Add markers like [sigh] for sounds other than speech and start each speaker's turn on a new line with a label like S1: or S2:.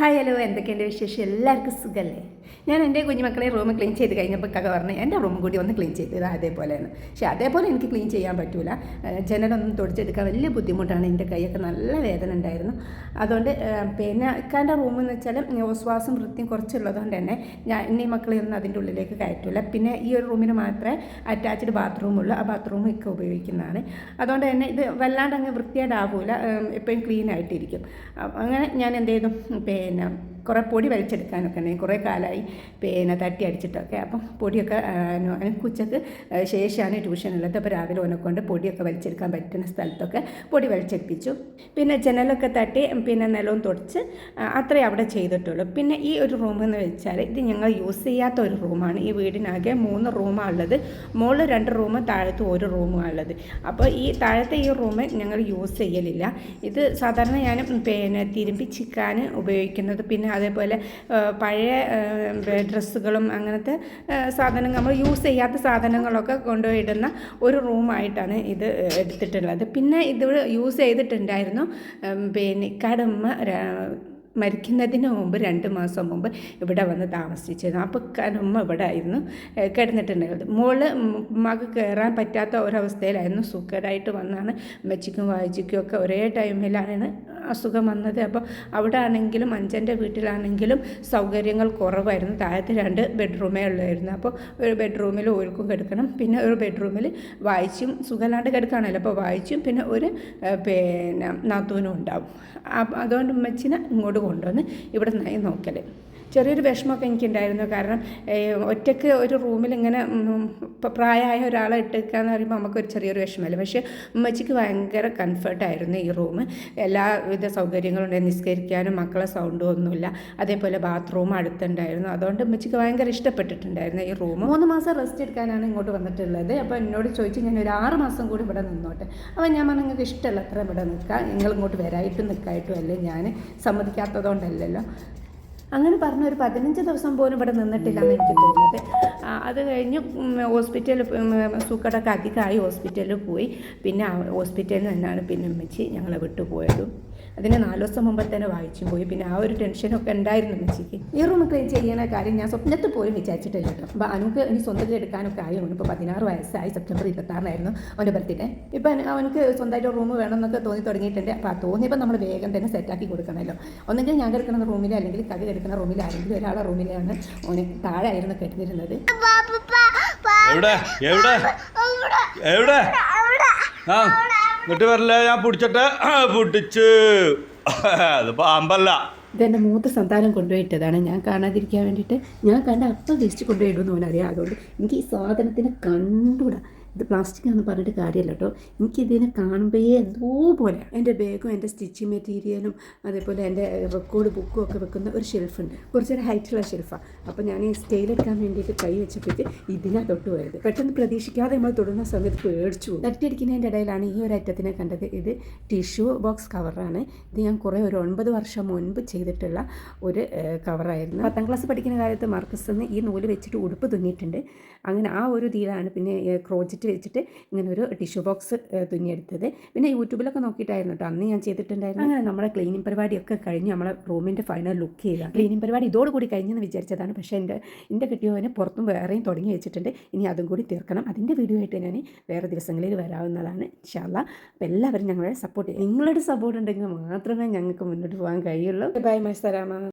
S1: Hi hello എന്തൊക്കെയുണ്ട് വിശേഷം? എല്ലാവർക്കും സുഖമല്ലേ ഞാൻ എന്റെ കുഞ്ഞുമക്കളെ റൂം ക്ലീൻ ചെയ്ത് കഴിഞ്ഞപ്പോൾ കഥ പറഞ്ഞു എന്റെ റൂം കൂടി ഒന്ന് ക്ലീൻ ചെയ്ത് ഇത് അതേപോലെയാണ്. പക്ഷേ അതേപോലെ എനിക്ക് ക്ലീൻ ചെയ്യാൻ പറ്റില്ല ജനലൊന്നും തുടച്ചെടുക്കാൻ വലിയ ബുദ്ധിമുട്ടാണ്. എന്റെ കൈയൊക്കെ നല്ല വേദന ഉണ്ടായിരുന്നു. അതുകൊണ്ട് പിന്നെ ഇക്കാന്റെ റൂം എന്ന് വെച്ചാൽ ശ്വാസം വൃത്തിയും കുറച്ചുള്ളതുകൊണ്ട് തന്നെ ഞാൻ എന്നീ ഈ മക്കളെ ഒന്നും അതിന്റെ ഉള്ളിലേക്ക് കയറ്റില്ല പിന്നെ ഈ ഒരു റൂമിന് മാത്രമേ അറ്റാച്ച്ഡ് ബാത്റൂമുള്ളൂ ആ ബാത്റൂം ഒക്കെ ഉപയോഗിക്കുന്നതാണ്. അതുകൊണ്ട് തന്നെ ഇത് വല്ലാണ്ട് അങ്ങ് വൃത്തിയായിട്ടാവൂല എപ്പോഴും ക്ലീൻ ആയിട്ടിരിക്കും. അങ്ങനെ ഞാൻ എന്ത് ചെയ്തു? പിന്നെ കുറേ പൊടി വലിച്ചെടുക്കാനൊക്കെ ഉണ്ടെങ്കിൽ കുറേ കാലമായി പേന തട്ടി അടിച്ചിട്ടൊക്കെ. അപ്പം പൊടിയൊക്കെ എനിക്ക് ഉച്ചയ്ക്ക് ശേഷമാണ് ട്യൂഷൻ ഉള്ളത്. അപ്പോൾ രാവിലെ ഓനെ കൊണ്ട് പൊടിയൊക്കെ വലിച്ചെടുക്കാൻ പറ്റുന്ന സ്ഥലത്തൊക്കെ പൊടി വലിച്ചെടുപ്പിച്ചു. പിന്നെ ജനലൊക്കെ തട്ടി പിന്നെ നിലവും തുടച്ച് അത്രയും അത്രേ അവിടെ ചെയ്തിട്ടുള്ളൂ. പിന്നെ ഈ ഒരു റൂം എന്ന് വെച്ചാൽ ഇത് ഞങ്ങൾ യൂസ് ചെയ്യാത്ത ഒരു റൂമാണ്. ഈ വീടിനാകെ മൂന്ന് റൂമാണ് ഉള്ളത്. മുകളിൽ രണ്ട് റൂം താഴത്ത് ഒരു റൂമാണ് ഉള്ളത്. അപ്പോൾ ഈ താഴത്തെ ഈ റൂം ഞങ്ങൾ യൂസ് ചെയ്യലില്ല. ഇത് സാധാരണ ഞാൻ പിന്നെ തിരുമ്പി ചിക്കാൻ ഉപയോഗിക്കുന്നത് പിന്നെ അതേപോലെ പഴയ ഡ്രസ്സുകളും അങ്ങനത്തെ സാധനങ്ങൾ നമ്മൾ യൂസ് ചെയ്യാത്ത സാധനങ്ങളൊക്കെ കൊണ്ടുപോയിടുന്ന ഒരു റൂമായിട്ടാണ് ഇത് എടുത്തിട്ടുള്ളത്. പിന്നെ ഇത് യൂസ് ചെയ്തിട്ടുണ്ടായിരുന്നു പിന്നെ കടമ്മ മരിക്കുന്നതിന് മുമ്പ് രണ്ട് മാസം മുമ്പ് ഇവിടെ വന്ന് താമസിച്ചിരുന്നു. അപ്പോൾ ഉമ്മ ഇവിടെ ആയിരുന്നു കിടന്നിട്ടുണ്ടായിരുന്നത് മോൾ ഉമ്മക്ക് കയറാൻ പറ്റാത്ത ഒരവസ്ഥയിലായിരുന്നു. സുഖമായിട്ട് വന്നാണ്. അമ്മച്ചിക്കും വായിച്ചിക്കും ഒക്കെ ഒരേ ടൈമിലാണ് അസുഖം വന്നത്. അപ്പോൾ അവിടെ ആണെങ്കിലും അഞ്ചന്റെ വീട്ടിലാണെങ്കിലും സൗകര്യങ്ങൾ കുറവായിരുന്നു. താഴത്തെ രണ്ട് ബെഡ്റൂമേ ഉള്ളായിരുന്നു. അപ്പോൾ ഒരു ബെഡ്റൂമിൽ ഓർക്കും കിടക്കണം. പിന്നെ ഒരു ബെഡ്റൂമിൽ വായിച്ചും സുഖമില്ലാണ്ട് കിടക്കുകയാണല്ലോ അപ്പോൾ വായിച്ചും പിന്നെ ഒരു പിന്നെ നാത്തൂനും ഉണ്ടാവും. അതുകൊണ്ട് ഉമ്മച്ചിനെ ഇങ്ങോട്ട് കൊണ്ടുവന്ന് ഇവിടെ നന്നായി നോക്കൽ ചെറിയൊരു വിഷമമൊക്കെ എനിക്കുണ്ടായിരുന്നു. കാരണം ഒറ്റയ്ക്ക് ഒരു റൂമിൽ ഇങ്ങനെ പ്രായമായ ഒരാളെ ഇട്ടേക്കുക എന്ന് പറയുമ്പോൾ നമുക്കൊരു ചെറിയൊരു വിഷമമല്ല? പക്ഷേ ഉമ്മച്ചിക്ക് ഭയങ്കര കംഫർട്ടായിരുന്നു ഈ റൂം. എല്ലാവിധ സൗകര്യങ്ങളും നിസ്കരിക്കാനും മക്കളെ സൗണ്ടും ഒന്നുമില്ല. അതേപോലെ ബാത്റൂം അടുത്തുണ്ടായിരുന്നു. അതുകൊണ്ട് ഉമ്മച്ചിക്ക് ഭയങ്കര ഇഷ്ടപ്പെട്ടിട്ടുണ്ടായിരുന്നു ഈ റൂം. മൂന്ന് മാസം റെസ്റ്റ് എടുക്കാനാണ് ഇങ്ങോട്ട് വന്നിട്ടുള്ളത്. അപ്പോൾ എന്നോട് ചോദിച്ചു ഞാൻ ഒരു ആറ് മാസം കൂടി ഇവിടെ നിന്നോട്ടെ. അപ്പോൾ ഞാൻ പറഞ്ഞു നിങ്ങൾക്ക് ഇഷ്ടമല്ല അത്ര ഇവിടെ നിൽക്കാം നിങ്ങൾ ഇങ്ങോട്ട് വരായിട്ടും നിൽക്കായിട്ടും അല്ലേ? ഞാൻ സമ്മതിക്കാത്തതുകൊണ്ടല്ലല്ലോ. അങ്ങനെ പറഞ്ഞ ഒരു പതിനഞ്ച് ദിവസം പോലും ഇവിടെ നിന്നിട്ടില്ലെന്ന് എനിക്ക് തോന്നുന്നത്. അത് കഴിഞ്ഞ് ഹോസ്പിറ്റലിൽ സൂക്കടൊക്കെ അധികമായി ഹോസ്പിറ്റലിൽ പോയി. പിന്നെ ഹോസ്പിറ്റലിൽ നിന്നാണ് പിന്നെ അമ്മച്ചി ഞങ്ങളെ വിട്ടു പോയതും അതിന് നാല് ദിവസം മുമ്പ് തന്നെ വായിച്ചും പോയി. പിന്നെ ആ ഒരു ടെൻഷനൊക്കെ ഉണ്ടായിരുന്നു ഉമ്മച്ചിക്ക്. ഈ റൂം ക്ലീൻ ചെയ്യുന്ന കാര്യം ഞാൻ സ്വപ്നത്തിൽ പോലും വിചാരിച്ചിട്ടില്ല കേട്ടോ. അപ്പോൾ അനുക്ക് ഇനി സ്വന്തത്തിൽ എടുക്കാനൊക്കെ ആയി ഇപ്പോൾ പതിനാറ് വയസ്സായി. സെപ്റ്റംബർ ഇരുപത്താറിനായിരുന്നു അവന്റെ ബർത്ത്ഡേ ഇപ്പം അവനക്ക് സ്വന്തമായിട്ട് റൂം വേണമെന്നൊക്കെ തോന്നി തുടങ്ങിയിട്ടുണ്ട്. അപ്പോൾ ആ തോന്നിയപ്പോൾ നമ്മൾ വേഗം തന്നെ സെറ്റാക്കി കൊടുക്കണമല്ലോ. ഒന്നെങ്കിൽ ഞാൻ കിടക്കുന്ന റൂമിൽ അല്ലെങ്കിൽ കവി കിടക്കുന്ന റൂമിൽ ആരെങ്കിലും ഒരാളെ റൂമിലാണ് ഓന് താഴെ ആയിരുന്നു കിടന്നിരുന്നത്
S2: എവിടെ? എവിടെ? എവിടെ? ആ. ഇങ്ങോട്ട് വരല്ല ഞാൻ പിടിച്ചിട്ട് [clears throat] പിടിച്ച്. [clears throat] അത് പാമ്പല്ല
S1: ഇതെന്റെ മൂത്ത സന്താനം കൊണ്ടുപോയിട്ടതാണ്. ഞാൻ കാണാതിരിക്കാൻ വേണ്ടിയിട്ട് ഞാൻ കണ്ട അപ്പം തിരിച്ച് കൊണ്ടുപോയിടുമെന്ന് അവനറിയാം. അതുകൊണ്ട് എനിക്ക് ഈ സാധനത്തിനെ കണ്ടുകൂടാ. ഇത് പ്ലാസ്റ്റിക് ആണെന്ന് പറഞ്ഞിട്ട് കാര്യമല്ല കേട്ടോ എനിക്കിതിനെ കാണുമ്പോഴേ എന്തോ പോലെ എന്റെ ബാഗും എന്റെ സ്റ്റിച്ചിങ് മെറ്റീരിയലും അതേപോലെ എന്റെ റെക്കോർഡ് ബുക്കും ഒക്കെ വെക്കുന്ന ഒരു ഷെൽഫുണ്ട് കുറച്ചൊരു ഹൈറ്റുള്ള ഷെൽഫാണ് അപ്പോൾ ഞാൻ ഈ സ്കെയിലെടുക്കാൻ വേണ്ടിയിട്ട് കൈ വെച്ചപ്പോഴേക്ക് ഇതിനാ തൊട്ട് പോയത്. പെട്ടെന്ന് പ്രതീക്ഷിക്കാതെ നമ്മൾ തൊടുന്ന സമയത്ത് പേടിച്ചു. തട്ടിയടിക്കുന്നതിന്റെ ഇടയിലാണ് ഈ ഒരു ഐറ്റത്തിനെ കണ്ടത്. ഇത് ടിഷ്യൂ ബോക്സ് കവറാണ് ഇത് ഞാൻ കുറേ ഒരു ഒൻപത് വർഷം മുൻപ് ചെയ്തിട്ടുള്ള ഒരു കവറായിരുന്നു പത്താം ക്ലാസ് പഠിക്കുന്ന കാലത്ത് മാർക്കസ് നിന്ന് ഈ നൂൽ വെച്ചിട്ട് ഉടുപ്പ് തുന്നിയിട്ടുണ്ട്. അങ്ങനെ ആ ഒരു ഇതിലാണ് പിന്നെ ക്രോജറ്റ് വെച്ചിട്ട് ഇങ്ങനെ ഒരു ടിഷ്യൂ ബോക്സ് തുന്നിയെടുത്തത്. പിന്നെ യൂട്യൂബിലൊക്കെ നോക്കിയിട്ടായിരുന്നു കേട്ടോ അന്ന് ഞാൻ ചെയ്തിട്ടുണ്ടായിരുന്നു അങ്ങനെ. നമ്മുടെ ക്ലീനിങ് പരിപാടിയൊക്കെ കഴിഞ്ഞ് നമ്മളെ റൂമിന്റെ ഫൈനൽ ലുക്ക് ചെയ്യുക ക്ലീനിങ് പരിപാടി ഇതോടുകൂടി കഴിഞ്ഞെന്ന് വിചാരിച്ചതാണ്. പക്ഷേ എന്റെ എന്റെ കിട്ടിയവന് പുറത്തും വേറെയും തുടങ്ങി വെച്ചിട്ടുണ്ട്. ഇനി അതും കൂടി തീർക്കണം. അതിന്റെ വീഡിയോ ആയിട്ട് ഞാൻ വേറെ ദിവസങ്ങളിൽ വരാവുന്നതാണ് ഇൻഷാല്ല അപ്പോൾ എല്ലാവരും ഞങ്ങളെ സപ്പോർട്ട് ചെയ്യും നിങ്ങളുടെ സപ്പോർട്ട് ഉണ്ടെങ്കിൽ മാത്രമേ ഞങ്ങൾക്ക് മുന്നോട്ട് പോകാൻ കഴിയുള്ളൂ. By my സലാമ